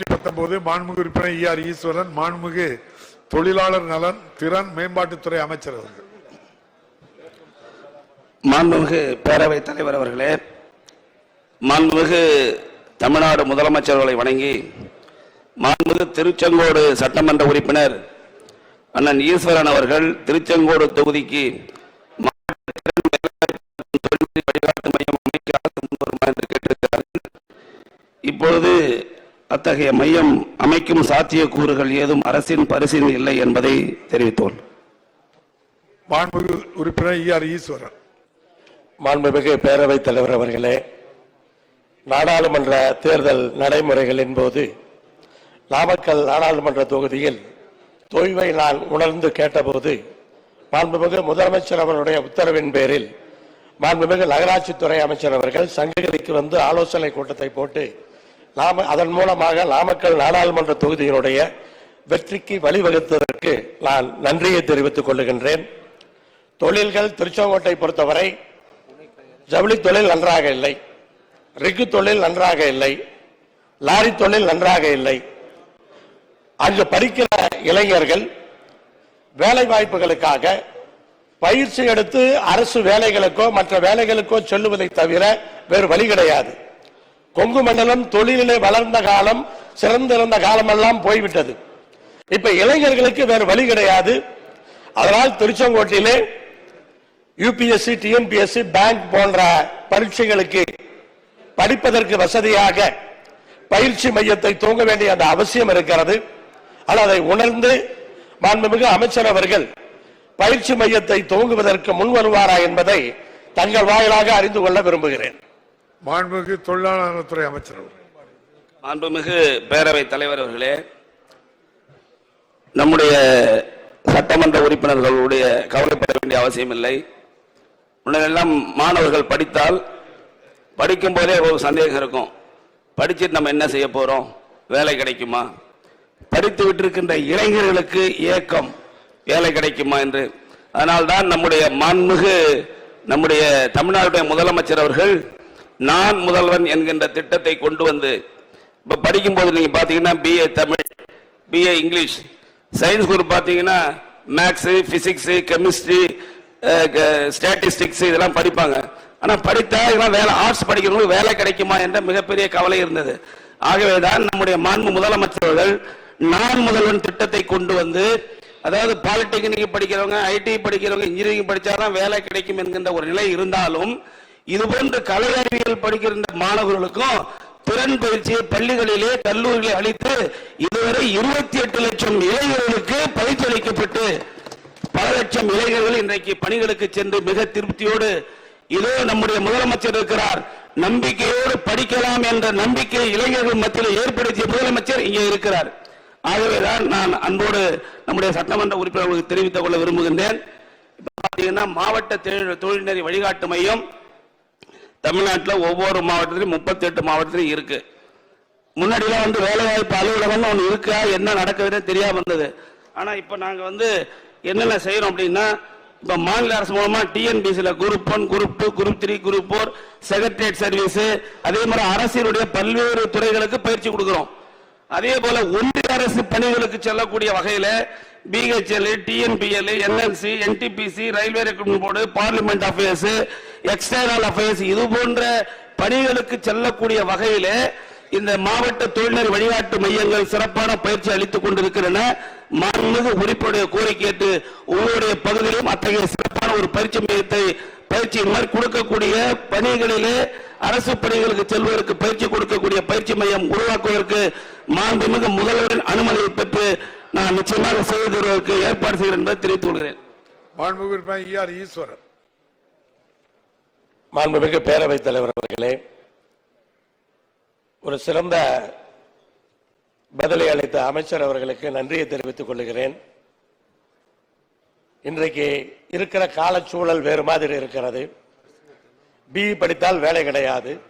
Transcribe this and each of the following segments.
நூற்றி பத்தொன்பது மாண்புமிகு உறுப்பினர் இ ஆர் ஈஸ்வரன் மாண்புமிகு தொழிலாளர் நலன் திறன் மேம்பாட்டுத்துறை அமைச்சர் அவர்கள். மாண்புமிகு பேரவைத் தலைவர் அவர்களே மாண்புமிகு தமிழ்நாடு முதலமைச்சர்களை வணங்கி மாண்புமிகு திருச்செங்கோடு சட்டமன்ற உறுப்பினர் அண்ணன் ஈஸ்வரன் அவர்கள் திருச்செங்கோடு தொகுதிக்கு அத்தகைய மையம் அமைக்கும் சாத்தியக்கூறுகள் ஏதும் அரசின் பரிசீலனை இல்லை என்பதை தெரிவித்தோம். மாண்புமிகு உறுப்பினர் ஆர் ஈஸ்வரன். மாண்புமிகு பேரவைத் தலைவர் அவர்களே நாடாளுமன்ற தேர்தல் நடைமுறைகளின் போது நாமக்கல் நாடாளுமன்ற தொகுதியில் தொய்வை நான் உணர்ந்து கேட்டபோது மாண்புமிகு முதலமைச்சர் அவருடைய உத்தரவின் பேரில் மாண்புமிகு நகராட்சித்துறை அமைச்சர் அவர்கள் சங்ககிரிக்கு வந்து ஆலோசனை கூட்டத்தை போட்டு நாம அதன் மூலமாக நாமக்கல் நாடாளுமன்ற தொகுதியினுடைய வெற்றிக்கு வழிவகுத்ததற்கு நான் நன்றியை தெரிவித்துக் கொள்ளுகின்றேன் தொழில்கள் திருச்செங்கோட்டை பொறுத்தவரை ஜவுளி தொழில் நன்றாக இல்லை ரிக்கு தொழில் நன்றாக இல்லை லாரி தொழில் நன்றாக இல்லை. அங்கு படிக்கிற இளைஞர்கள் வேலை வாய்ப்புகளுக்காக பயிற்சி எடுத்து அரசு வேலைகளுக்கோ மற்ற வேலைகளுக்கோ செல்லுவதை தவிர வேறு வழி கிடையாது. கொங்கு மண்டலம் தொழிலிலே வளர்ந்த காலம் சிறந்திருந்த காலமெல்லாம் போய்விட்டது. இப்ப இளைஞர்களுக்கு வேறு வழி கிடையாது. அதனால் திருச்செங்கோட்டிலே யூபிஎஸ்சி டிஎன்பிஎஸ்சி பேங்க் போன்ற பரீட்சைகளுக்கு படிப்பதற்கு வசதியாக பயிற்சி மையத்தை தூங்க வேண்டிய அந்த அவசியம் இருக்கிறது. ஆனால் அதை உணர்ந்து மாண்புமிகு அமைச்சர் அவர்கள் பயிற்சி மையத்தை துவங்குவதற்கு முன் வருவாரா என்பதை தங்கள் வாயிலாக அறிந்து கொள்ள விரும்புகிறேன். மாண்புமிகு தொழிலாளர் நலத்துறை அமைச்சர் அவர்கள். மாண்புமிகு பேரவைத் தலைவர் அவர்களே நம்முடைய சட்டமன்ற உறுப்பினர்களுடைய கவலைப்பட வேண்டிய அவசியம் இல்லை. முன்னெல்லாம் மாணவர்கள் படித்தால் படிக்கும் போதே ஒரு சந்தேகம் இருக்கும். படிச்சுட்டு நம்ம என்ன செய்ய போறோம்? வேலை கிடைக்குமா? படித்து விட்டிருக்கின்ற இளைஞர்களுக்கு ஏக்கம் வேலை கிடைக்குமா என்று. அதனால்தான் நம்முடைய மாண்புமிகு நம்முடைய தமிழ்நாட்டுடைய முதலமைச்சர் அவர்கள் நான் முதல்வன் என்கின்ற திட்டத்தை கொண்டு வந்து இப்போ படிக்கும்போது நீங்கள் பார்த்தீங்கன்னா BA Tamil BA English. Science group பார்த்தீங்கன்னா மேக்ஸு ஃபிசிக்ஸு கெமிஸ்ட்ரி ஸ்டாட்டிஸ்டிக்ஸ் இதெல்லாம் படிப்பாங்க. ஆனால் படித்தா இதெல்லாம் வேலை ஆர்ட்ஸ் படிக்கிறவங்களுக்கு வேலை கிடைக்குமா என்ற மிகப்பெரிய கவலை இருந்தது. ஆகவே தான் நம்முடைய மாண்பு முதலமைச்சர்கள் நான் முதல்வன் திட்டத்தை கொண்டு வந்து அதாவது பாலிடெக்னிக் படிக்கிறவங்க ஐடி படிக்கிறவங்க இன்ஜினியரிங் படிச்சாதான் வேலை கிடைக்கும் என்கின்ற ஒரு நிலை இருந்தாலும் இது போன்ற கலை அறிவியல் படிக்கின்ற மாணவர்களுக்கும் திறன் பயிற்சியை பள்ளிகளிலே கல்லூரிகளை அளித்து இதுவரை இருபத்தி எட்டு லட்சம் இளைஞர்களுக்கு பயிற்சி அளிக்கப்பட்டு பல லட்சம் இளைஞர்கள் இன்றைக்கு பணிகளுக்கு சென்று மிக திருப்தியோடு இதோ நம்முடைய முதலமைச்சர் இருக்கிறார். நம்பிக்கையோடு படிக்கலாம் என்ற நம்பிக்கை இளைஞர்கள் மத்தியில் ஏற்படுத்திய முதலமைச்சர் இங்கே இருக்கிறார். ஆகவேதான் நான் அன்போடு நம்முடைய சட்டமன்ற உறுப்பினர்களுக்கு தெரிவித்துக் கொள்ள விரும்புகின்றேன். மாவட்ட தொழில்நெறி வழிகாட்டு மையம் தமிழ்நாட்டில் ஒவ்வொரு மாவட்டத்திலும் முப்பத்தி எட்டு மாவட்டத்திலும் இருக்கு. முன்னாடிலாம் வந்து வேலைவாய்ப்பு அலுவலகம் ஒன்று இருக்கா? என்ன நடக்குதுன்னு தெரியாம இருந்தது. ஆனா இப்ப நாங்க வந்து என்னென்ன செய்யறோம் அப்படின்னா இப்ப மாநில அரசு மூலமா டிஎன்பிசில group one group two group three group four secretariat service அதே மாதிரி அரசினுடைய பல்வேறு துறைகளுக்கு பயிற்சி கொடுக்கிறோம். அதே போல ஒன்றிய அரசு பணிகளுக்கு செல்லக்கூடிய வகையில BHEL TNPL NLC NTPC railway recruitment board parliament affairs external affairs இது போன்ற பணிகளுக்கு செல்லக்கூடிய வகையிலே இந்த மாவட்ட தொழிலர் வழிகாட்டு மையங்கள் சிறப்பான பயிற்சி அளித்துக் கொண்டிருக்கின்றன. மாண்புமிகு உறுப்பினுடைய கோரிக்கை உங்களுடைய பகுதியிலும் அத்தகைய சிறப்பான ஒரு பயிற்சி மையத்தை பயிற்சி மாதிரி கொடுக்கக்கூடிய பணிகளிலே அரசு பணிகளுக்கு செல்வதற்கு பயிற்சி கொடுக்கக்கூடிய பயிற்சி மையம் உருவாக்குவதற்கு மாண்புமிகு முதல்வரின் அனுமதியை பெற்று நான் நிச்சயமாக செய்து தருவதற்கு ஏற்பாடு செய்கிறேன் என்பதை தெரிவித்துக் கொள்கிறேன். மாண்புமிகு உறுப்பினர் இ ஆர் ஈஸ்வரன். மாண்புமிகு பேரவைத் தலைவர் அவர்களே ஒரு சிறந்த பதிலை அளித்த அமைச்சர் அவர்களுக்கு நன்றியை தெரிவித்துக் கொள்கிறேன். இன்றைக்கு இருக்கிற காலச்சூழல் வேறு மாதிரி இருக்கிறது. பிஇ படித்தால் வேலை கிடையாது.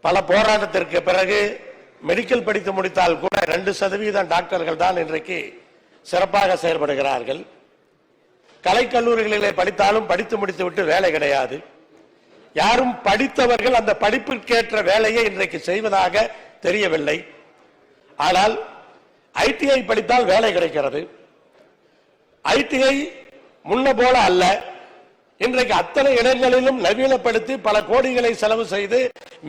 பல போராட்டத்திற்கு பிறகு மெடிக்கல் படித்து முடித்தால் கூட ரெண்டு சதவீதம் டாக்டர்கள் தான் இன்றைக்கு சிறப்பாக செயல்படுகிறார்கள். கலைக்கல்லூரிகளிலே படித்தாலும் படித்து முடித்துவிட்டு வேலை கிடையாது. யாரும் படித்தவர்கள் அந்த படிப்பிற்கேற்ற வேலையை இன்றைக்கு செய்வதாக தெரியவில்லை. ஆனால் ஐடிஐ படித்தால் வேலை கிடைக்கிறது. ஐடிஐ முன்ன போல அல்ல. இன்றைக்கு அத்தனை இடங்களிலும் நவீனப்படுத்தி பல கோடிகளை செலவு செய்து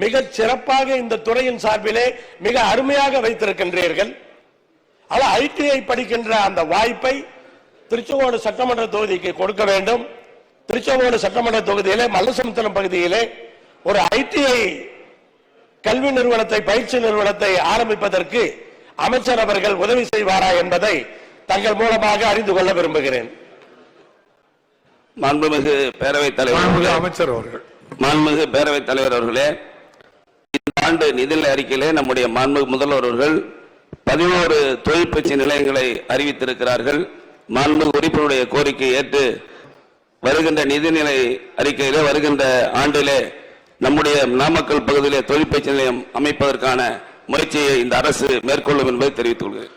மிக சிறப்பாக இந்த துறையின் சார்பிலே மிக அருமையாக வைத்திருக்கின்றீர்கள். ஆனால் ஐடிஐ படிக்கின்ற அந்த வாய்ப்பை திருச்செங்கோடு சட்டமன்ற தொகுதிக்கு கொடுக்க வேண்டும். திருச்செங்கோடு சட்டமன்ற தொகுதியிலே மல்லசமுத்திரம் பகுதியிலே ஒரு ஐடிஐ கல்வி நிறுவனத்தை பயிற்சி நிறுவனத்தை ஆரம்பிப்பதற்கு அமைச்சர் அவர்கள் உதவி செய்வாரா என்பதை தங்கள் மூலமாக அறிந்து கொள்ள விரும்புகிறேன். மாண்புமிகு பேரவைத் தலைவர் அமைச்சர் அவர்கள். மாண்புமிகு பேரவைத் தலைவர் அவர்களே இந்த ஆண்டு நிதிநிலை அறிக்கையிலே நம்முடைய மாண்புமிகு முதல்வர் அவர்கள் பதினோரு தொழிற்பயிற்சி நிலையங்களை அறிவித்திருக்கிறார்கள். மாண்புமிகு உறுப்பினருடைய கோரிக்கை ஏற்று வருகின்ற நிதிநிலை அறிக்கையிலே வருகின்ற ஆண்டிலே நம்முடைய நாமக்கல் பகுதியிலே தொழிற்பயிற்சி நிலையம் அமைப்பதற்கான முயற்சியை இந்த அரசு மேற்கொள்ளும் என்பதை தெரிவித்துக் கொள்கிறேன்.